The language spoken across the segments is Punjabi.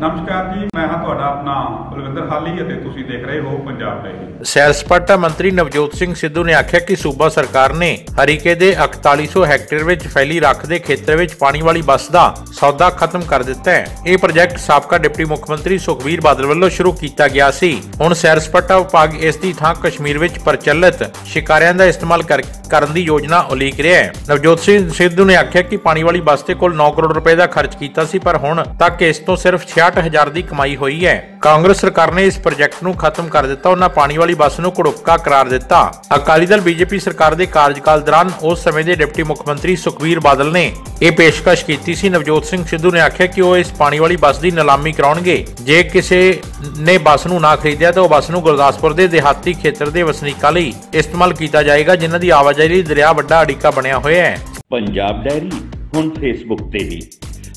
ਨਮਸਕਾਰ ਜੀ, ਮੈਂ ਹਾਂ ਤੁਹਾਡਾ ਆਪਣਾ ਬਲਵਿੰਦਰ ਹਾਲੀ ਅਤੇ ਤੁਸੀਂ ਦੇਖ ਰਹੇ ਹੋ ਪੰਜਾਬ ਡੇਲੀ ਸੈਰ ਸਪਾਟਾ ਮੰਤਰੀ ਨਵਜੋਤ ਸਿੰਘ ਸਿੱਧੂ ਨੇ ਆਖਿਆ ਕਿ ਸੂਬਾ ਸਰਕਾਰ ਨੇ ਹਰੀਕੇ ਦੇ 4100 ਹੈਕਟੇਅਰ ਵਿੱਚ ਫੈਲੀ ਰੱਖ ਦੇ ਖੇਤਰ ਵਿੱਚ ਪਾਣੀ ਵਾਲੀ ਬੱਸ ਦਾ ਸੌਦਾ ਖਤਮ ਕਰ ਦਿੱਤਾ ਹੈ। ਇਹ ਪ੍ਰੋਜੈਕਟ ਸਾਬਕਾ ਡਿਪਟੀ ਮੁੱਖ ਮੰਤਰੀ ਸੁਖਬੀਰ ਬਾਦਲ ਵੱਲੋਂ ਸ਼ੁਰੂ ਕੀਤਾ ਗਿਆ ਸੀ। ਹੁਣ ਸੈਰ ਸਪਾਟਾ ਵਿਭਾਗ ਇਸ ਦੀ ਥਾਂ ਕਸ਼ਮੀਰ ਵਿੱਚ ਪ੍ਰਚਲਿਤ ਸ਼ਿਕਾਰਿਆਂ ਦਾ ਇਸਤੇਮਾਲ ਕਰਨ ਦੀ ਯੋਜਨਾ ਉਲੀਕ ਰਿਹਾ ਹੈ। ਨਵਜੋਤ ਸਿੰਘ ਸਿੱਧੂ ਨੇ ਆਖਿਆ ਕਿ ਪਾਣੀ ਵਾਲੀ ਬੱਸ ਤੇ ਕੋਲ 9 ਕਰੋੜ ਰੁਪਏ ਦਾ ਖਰਚ ਕੀਤਾ ਸੀ, ਪਰ ਹੁਣ ਤੱਕ ਇਸ ਤੋਂ ਸਿਰਫ 66000 ਦੀ ਕਮਾਈ ਹੋਈ ਹੈ। ਕਾਂਗਰਸ ਸਰਕਾਰ ਨੇ ਇਸ ਪ੍ਰੋਜੈਕਟ ਨੂੰ ਖਤਮ ਕਰ ਦਿੱਤਾ। ਉਹਨਾਂ ਪਾਣੀ ਵਾਲੀ ਬੱਸ ਨੂੰ ਘੜੁੱਕਾ ਕਰਾਰ ਦਿੱਤਾ। ਅਕਾਲੀ ਦਲ ਬੀਜੇਪੀ ਸਰਕਾਰ ਦੇ ਕਾਰਜਕਾਲ ਦੌਰਾਨ ਉਸ ਸਮੇਂ ਦੇ ਡਿਪਟੀ ਮੁੱਖ ਮੰਤਰੀ ਸੁਖਬੀਰ ਬਾਦਲ ਨੇ ਇਹ ਪੇਸ਼ਕਸ਼ ਕੀਤੀ ਸੀ। ਨਵਜੋਤ ਸਿੰਘ ਸਿੱਧੂ ਨੇ ਆਖਿਆ ਕਿ ਉਹ ਇਸ ਪਾਣੀ ਵਾਲੀ ਬੱਸ ਦੀ ਨਿਲਾਮੀ ਕਰਾਉਣਗੇ। ਜੇ ਕਿਸੇ ਨੇ ਬੱਸ ਨੂੰ ਨਾ ਖਰੀਦਿਆ, ਤਾਂ ਉਹ ਬੱਸ ਨੂੰ ਗੁਰਦਾਸਪੁਰ ਦੇ ਦਿਹਾਤੀ ਖੇਤਰ ਦੇ ਵਸਨੀਕਾਂ ਲਈ ਇਸਤੇਮਾਲ ਕੀਤਾ ਜਾਏਗਾ, ਜਿਨ੍ਹਾਂ ਦੀ ਆਵਾਜਾਈ ਲਈ ਦਰਿਆ ਵੱਡਾ ਅੜਿੱਕਾ ਬਣਿਆ ਹੋਇਆ ਹੈ। ਪੰਜਾਬ ਡਾਇਰੀ, ਹੁਣ ਫੇਸਬੁੱਕ ਤੇ ਵੀ।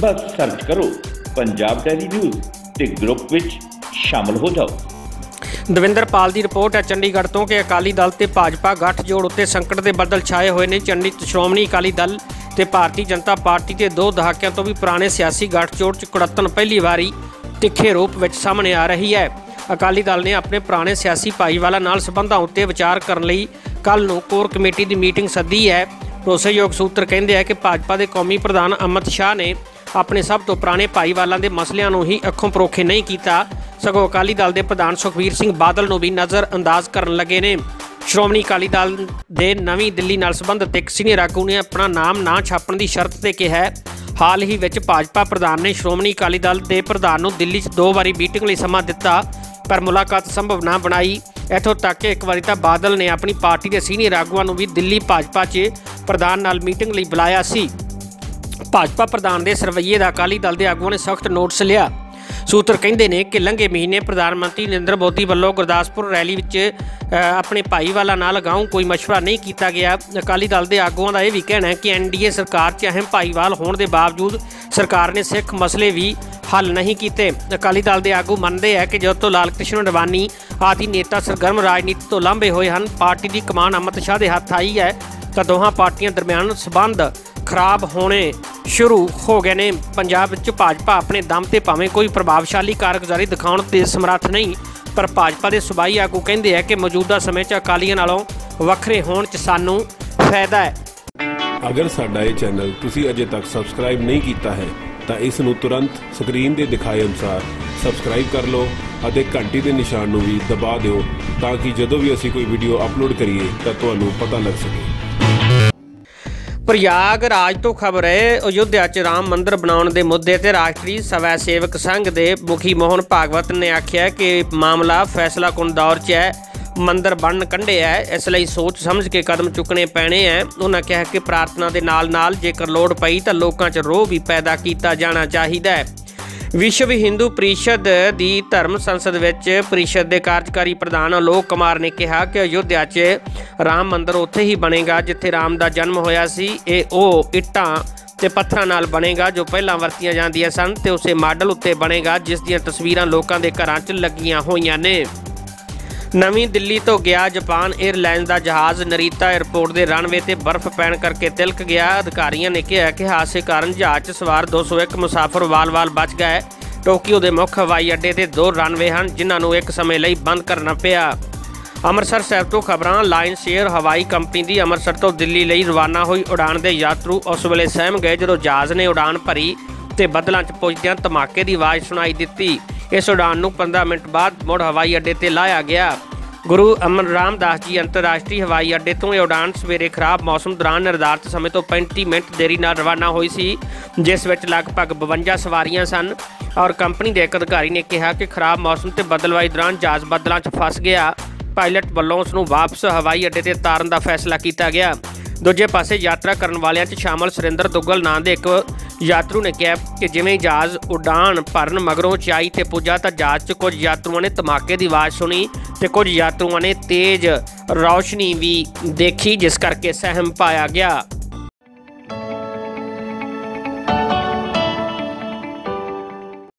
ਬਸ ਸਰਚ ਕਰੋ ਪੰਜਾਬ ਡੈਲੀ ਨਿਊਜ਼ ਤੇ ਗਰੁੱਪ ਵਿੱਚ ਸ਼ਾਮਲ ਹੋ ਜਾਓ। ਦਵਿੰਦਰਪਾਲ ਦੀ ਰਿਪੋਰਟ ਹੈ, ਚੰਡੀਗੜ੍ਹ ਤੋਂ ਕਿ ਅਕਾਲੀ ਦਲ ਤੇ ਭਾਜਪਾ ਗੱਠਜੋੜ ਉੱਤੇ ਸੰਕਟ ਦੇ ਬੱਦਲ ਛਾਏ ਹੋਏ ਨੇ। ਚੰਡੀ ਸ਼੍ਰੋਮਣੀ ਅਕਾਲੀ ਦਲ ਤੇ ਭਾਰਤੀ ਜਨਤਾ ਪਾਰਟੀ ਦੇ ਦੋ ਦਹਾਕਿਆਂ ਤੋਂ ਵੀ ਪੁਰਾਣੇ ਸਿਆਸੀ ਗੱਠਜੋੜ ਚ ਕੁੜੱਤਣ ਪਹਿਲੀ ਵਾਰੀ ਤਿੱਖੇ ਰੂਪ ਵਿੱਚ ਸਾਹਮਣੇ ਆ ਰਹੀ ਹੈ। ਅਕਾਲੀ ਦਲ ਨੇ ਆਪਣੇ ਪੁਰਾਣੇ ਸਿਆਸੀ ਭਾਈਵਾਲਾ ਨਾਲ ਸਬੰਧਾਂ ਉੱਤੇ ਵਿਚਾਰ ਕਰਨ ਲਈ ਕੱਲ ਨੂੰ ਕੋਰ ਕਮੇਟੀ ਦੀ ਮੀਟਿੰਗ ਸੱਦੀ ਹੈ। ਭਰੋਸੇਯੋਗ ਸੂਤਰ ਕਹਿੰਦੇ ਆ ਕਿ ਭਾਜਪਾ ਦੇ ਕੌਮੀ ਪ੍ਰਧਾਨ ਅਮਿਤ ਸ਼ਾਹ ਨੇ ਆਪਣੇ ਸਭ ਤੋਂ ਪੁਰਾਣੇ ਭਾਈਵਾਲਾਂ ਦੇ ਮਸਲਿਆਂ ਨੂੰ ਹੀ ਅੱਖੋਂ ਪਰੋਖੇ ਨਹੀਂ ਕੀਤਾ। ਸਗੋਂ ਅਕਾਲੀ ਦਲ ਦੇ ਪ੍ਰਧਾਨ ਸੁਖਬੀਰ ਸਿੰਘ ਬਾਦਲ ਨੂੰ ਵੀ ਨਜ਼ਰ ਅੰਦਾਜ਼ ਕਰਨ ਲੱਗੇ ਨੇ। ਸ਼੍ਰੋਮਣੀ ਅਕਾਲੀ ਦਲ ਦੇ ਨਵੀਂ ਦਿੱਲੀ ਨਾਲ ਸੰਬੰਧਿਤ ਇੱਕ ਸੀਨੀਅਰ ਆਗੂ ਨੇ ਆਪਣਾ ਨਾਮ ਨਾ ਛਾਪਣ ਦੀ ਸ਼ਰਤ ਤੇ ਕਿਹਾ ਹਾਲ ਹੀ ਵਿੱਚ ਭਾਜਪਾ ਪ੍ਰਧਾਨ ਨੇ ਸ਼੍ਰੋਮਣੀ ਅਕਾਲੀ ਦਲ ਦੇ ਪ੍ਰਧਾਨ ਨੂੰ ਦਿੱਲੀ 'ਚ ਦੋ ਵਾਰੀ ਮੀਟਿੰਗ ਲਈ ਸਮਾਂ ਦਿੱਤਾ, ਪਰ ਮੁਲਾਕਾਤ ਸੰਭਵ ਨਾ ਬਣਾਈ। ਇੱਥੋਂ ਤੱਕ ਕਿ ਇੱਕ ਵਾਰੀ ਤਾਂ ਬਾਦਲ ਨੇ ਆਪਣੀ ਪਾਰਟੀ ਦੇ ਸੀਨੀਅਰ ਆਗੂਆਂ ਨੂੰ ਵੀ ਦਿੱਲੀ ਭਾਜਪਾ 'ਚ ਪ੍ਰਧਾਨ ਨਾਲ ਮੀਟਿੰਗ ਲਈ ਬੁਲਾਇਆ ਸੀ। ਭਾਜਪਾ ਪ੍ਰਧਾਨ ਦੇ ਸਰਵਈਏ ਦਾ ਅਕਾਲੀ ਦਲ ਦੇ ਆਗੂਆਂ ਨੇ ਸਖਤ ਨੋਟਿਸ ਲਿਆ। ਸੂਤਰ ਕਹਿੰਦੇ ਨੇ ਕਿ ਲੰਘੇ ਮਹੀਨੇ ਪ੍ਰਧਾਨ ਮੰਤਰੀ ਨਰਿੰਦਰ ਮੋਦੀ ਵੱਲੋਂ ਗੁਰਦਾਸਪੁਰ ਰੈਲੀ ਵਿੱਚ ਆਪਣੇ ਭਾਈਵਾਲਾ ਨਾਲ ਅਗਾਊਂ ਕੋਈ ਮਸ਼ਵਰਾ ਨਹੀਂ ਕੀਤਾ ਗਿਆ। ਅਕਾਲੀ ਦਲ ਦੇ ਆਗੂਆਂ ਦਾ ਇਹ ਵੀ ਕਹਿਣਾ ਹੈ ਕਿ ਐਨਡੀਏ ਸਰਕਾਰ 'ਚ ਅਹਿਮ ਭਾਈਵਾਲ ਹੋਣ ਦੇ ਬਾਵਜੂਦ ਸਰਕਾਰ ਨੇ ਸਿੱਖ ਮਸਲੇ ਵੀ ਹੱਲ ਨਹੀਂ ਕੀਤੇ। ਅਕਾਲੀ ਦਲ ਦੇ ਆਗੂ ਮੰਨਦੇ ਹੈ ਕਿ ਜਦੋਂ ਤੋਂ ਲਾਲ ਕ੍ਰਿਸ਼ਨ ਅਡਵਾਨੀ ਆਦਿ ਨੇਤਾ ਸਰਗਰਮ ਰਾਜਨੀਤੀ ਤੋਂ ਲਾਂਭੇ ਹੋਏ ਹਨ, ਪਾਰਟੀ ਦੀ ਕਮਾਨ ਅਮਿਤ ਸ਼ਾਹ ਦੇ ਹੱਥ ਆਈ ਹੈ, ਤਾਂ ਦੋਹਾਂ ਪਾਰਟੀਆਂ ਦਰਮਿਆਨ ਸਬੰਧ ਖਰਾਬ ਹੋਣੇ ਸ਼ੁਰੂ ਹੋ ਗਏ ਨੇ। ਪੰਜਾਬ ਵਿੱਚ ਭਾਜਪਾ ਆਪਣੇ ਦਮ ਤੇ ਭਾਵੇਂ ਕੋਈ ਪ੍ਰਭਾਵਸ਼ਾਲੀ ਕਾਰਗੁਜ਼ਾਰੀ ਦਿਖਾਉਣ ਤੇ ਸਮਰੱਥ ਨਹੀਂ, ਪਰ ਭਾਜਪਾ ਦੇ ਸੁਬਾਈ ਆਗੂ ਕਹਿੰਦੇ ਆ ਕਿ ਮੌਜੂਦਾ ਸਮੇਂ 'ਚ ਅਕਾਲੀਆਂ ਨਾਲੋਂ ਵੱਖਰੇ ਹੋਣ 'ਚ ਸਾਨੂੰ ਫਾਇਦਾ ਹੈ। ਅਗਰ ਸਾਡਾ ਇਹ ਚੈਨਲ ਤੁਸੀਂ ਅਜੇ ਤੱਕ ਸਬਸਕ੍ਰਾਈਬ ਨਹੀਂ ਕੀਤਾ ਹੈ, ਤਾਂ ਇਸ ਨੂੰ ਤੁਰੰਤ ਸਕਰੀਨ ਦੇ ਦਿਖਾਏ ਅਨੁਸਾਰ ਸਬਸਕ੍ਰਾਈਬ ਕਰ ਲਓ ਅਤੇ ਘੰਟੀ ਦੇ ਨਿਸ਼ਾਨ ਨੂੰ ਵੀ ਦਬਾ ਦਿਓ ਤਾਂ ਕਿ ਜਦੋਂ ਵੀ ਅਸੀਂ ਕੋਈ ਵੀਡੀਓ ਅਪਲੋਡ ਕਰੀਏ ਤਾਂ ਤੁਹਾਨੂੰ ਪਤਾ ਲੱਗ ਸਕੇ। ਪ੍ਰਯਾਗ ਰਾਜ ਤੋਂ ਖਬਰ ਹੈ, ਅਯੁੱਧਿਆ 'ਚ ਰਾਮ ਮੰਦਿਰ ਬਣਾਉਣ ਦੇ ਮੁੱਦੇ ਤੇ ਰਾਸ਼ਟਰੀ ਸਵੈ ਸੇਵਕ ਸੰਘ ਦੇ ਮੁਖੀ ਮੋਹਨ ਭਾਗਵਤ ਨੇ ਆਖਿਆ ਕਿ ਮਾਮਲਾ ਫੈਸਲਾ ਕੁਨ ਦੌਰ 'ਚ ਹੈ, ਮੰਦਰ ਬਣਨ ਕੰਢੇ ਹੈ, ਇਸ ਲਈ ਸੋਚ ਸਮਝ ਕੇ ਕਦਮ ਚੁੱਕਣੇ ਪੈਣੇ ਹੈ। ਉਹਨਾਂ ਕਿਹਾ ਕਿ ਪ੍ਰਾਰਥਨਾ ਦੇ ਨਾਲ-ਨਾਲ ਜੇਕਰ ਲੋੜ ਪਈ ਤਾਂ ਲੋਕਾਂ 'ਚ ਰੋਹ ਵੀ ਪੈਦਾ ਕੀਤਾ ਜਾਣਾ ਚਾਹੀਦਾ ਹੈ। ਵਿਸ਼ਵ ਹਿੰਦੂ ਪਰਿਸ਼ਦ ਦੀ ਧਰਮ ਸੰਸਦ ਵਿੱਚ ਪਰਿਸ਼ਦ ਦੇ ਕਾਰਜਕਾਰੀ ਪ੍ਰਧਾਨ ਅਲੋਕ ਕੁਮਾਰ ਨੇ ਕਿਹਾ ਕਿ ਅਯੁੱਧਿਆ 'ਚ ਰਾਮ ਮੰਦਰ ਉੱਥੇ ਹੀ ਬਣੇਗਾ ਜਿੱਥੇ ਰਾਮ ਦਾ ਜਨਮ ਹੋਇਆ ਸੀ। ਇਹ ਉਹ ਇੱਟਾਂ ਤੇ ਪੱਥਰਾਂ ਨਾਲ ਬਣੇਗਾ ਜੋ ਪਹਿਲਾਂ ਵਰਤੀਆਂ ਜਾਂਦੀਆਂ ਸਨ ਤੇ ਉਸੇ ਮਾਡਲ ਉੱਤੇ ਬਣੇਗਾ ਜਿਸ ਦੀਆਂ ਤਸਵੀਰਾਂ ਲੋਕਾਂ ਦੇ ਘਰਾਂ 'ਚ ਲੱਗੀਆਂ ਹੋਈਆਂ ਨੇ। ਨਵੀਂ ਦਿੱਲੀ ਤੋਂ ਗਿਆ ਜਾਪਾਨ 에ਅਰਲਾਈਨਸ ਦਾ ਜਹਾਜ਼। ਨਰੀਤਾ 에ਅਰਪੋਰਟ ਦੇ ਰਨਵੇ ਤੇ ਬਰਫ਼ ਪੈਣ ਕਰਕੇ ਤਿਲਕ ਗਿਆ। ਅਧਿਕਾਰੀਆਂ ਨੇ ਕਿਹਾ ਕਿ ਹਾਦਸੇ ਕਾਰਨ ਜਹਾਜ਼ 'ਚ ਸਵਾਰ 201 ਮੁਸਾਫਰ ਵਾਲ-ਵਾਲ ਬਚ ਗਏ। ਟੋਕੀਓ ਦੇ ਮੁੱਖ ਹਵਾਈ ਅੱਡੇ ਤੇ ਦੋ ਰਨਵੇ ਹਨ, ਜਿਨ੍ਹਾਂ ਨੂੰ ਇੱਕ ਸਮੇਂ ਲਈ ਬੰਦ ਕਰਨਾ ਪਿਆ। ਅੰਮ੍ਰਿਤਸਰ ਸਾਹਿਬ ਤੋਂ ਖਬਰਾਂ ਲਾਇਨ ਸ਼ੇਅਰ ਹਵਾਈ ਕੰਪਨੀ ਦੀ ਅੰਮ੍ਰਿਤਸਰ ਤੋਂ ਦਿੱਲੀ ਲਈ ਰਵਾਨਾ ਹੋਈ ਉਡਾਣ ਦੇ ਯਾਤਰੂ ਉਸ ਵੇਲੇ ਸਹਿਮ ਗਏ ਜਦੋਂ ਜਹਾਜ਼ ਨੇ ਉਡਾਣ ਭਰੀ ਤੇ ਬੱਦਲਾਂ 'ਚ ਪੁੱਜਦਿਆਂ ਧਮਾਕੇ ਦੀ ਆਵਾਜ਼ ਸੁਣਾਈ ਦਿੱਤੀ। ਇਸ ਉਡਾਨ ਨੂੰ 15 ਮਿੰਟ ਬਾਅਦ ਮੁੜ ਹਵਾਈ ਅੱਡੇ ਤੇ ਲਾਇਆ ਗਿਆ। ਗੁਰੂ ਅਮਨ ਰਾਮਦਾਸ ਜੀ ਅੰਤਰਰਾਸ਼ਟਰੀ ਹਵਾਈ ਅੱਡੇ ਤੋਂ ਇਹ ਉਡਾਨ ਸਵੇਰੇ ਖਰਾਬ ਮੌਸਮ ਦੌਰਾਨ ਨਿਰਧਾਰਤ ਸਮੇਂ ਤੋਂ 35 ਮਿੰਟ ਦੇਰੀ ਨਾਲ ਰਵਾਨਾ ਹੋਈ ਸੀ, ਜਿਸ ਵਿੱਚ ਲਗਭਗ 52 ਸਵਾਰੀਆਂ ਸਨ ਔਰ ਕੰਪਨੀ ਦੇ ਇੱਕ ਅਧਿਕਾਰੀ ਨੇ ਕਿਹਾ ਕਿ ਖਰਾਬ ਮੌਸਮ ਤੇ ਬਦਲਵਾਈ ਦੌਰਾਨ ਜਹਾਜ਼ ਬੱਦਲਾਂ 'ਚ ਫਸ ਗਿਆ। ਪਾਇਲਟ ਵੱਲੋਂ ਉਸ ਨੂੰ ਵਾਪਸ ਹਵਾਈ ਅੱਡੇ ਤੇ ਤਾਰਨ ਦਾ ਫੈਸਲਾ ਕੀਤਾ ਗਿਆ। ਦੂਜੇ ਪਾਸੇ ਯਾਤਰਾ ਕਰਨ ਵਾਲਿਆਂ 'ਚ ਸ਼ਾਮਲ ਸੁਰਿੰਦਰ ਦੁੱਗਲ ਨਾਂ ਦੇ ਇੱਕ ਯਾਤਰੂ ਨੇ ਕਿਹਾ ਕਿ ਜਿਵੇਂ ਜਹਾਜ਼ ਉਡਾਨ ਭਰਨ ਮਗਰੋਂ ਚਾਈ ਤੇ ਪੁੱਜਾ ਤਾਂ ਜਹਾਜ਼ 'ਚ ਕੁਝ ਯਾਤਰੂਆਂ ਨੇ ਧਮਾਕੇ ਦੀ ਆਵਾਜ਼ ਸੁਣੀ ਤੇ ਕੁਝ ਯਾਤਰੂਆਂ ਨੇ ਤੇਜ਼ ਰੌਸ਼ਨੀ ਵੀ ਦੇਖੀ, ਜਿਸ ਕਰਕੇ ਸਹਿਮ ਪਾਇਆ ਗਿਆ।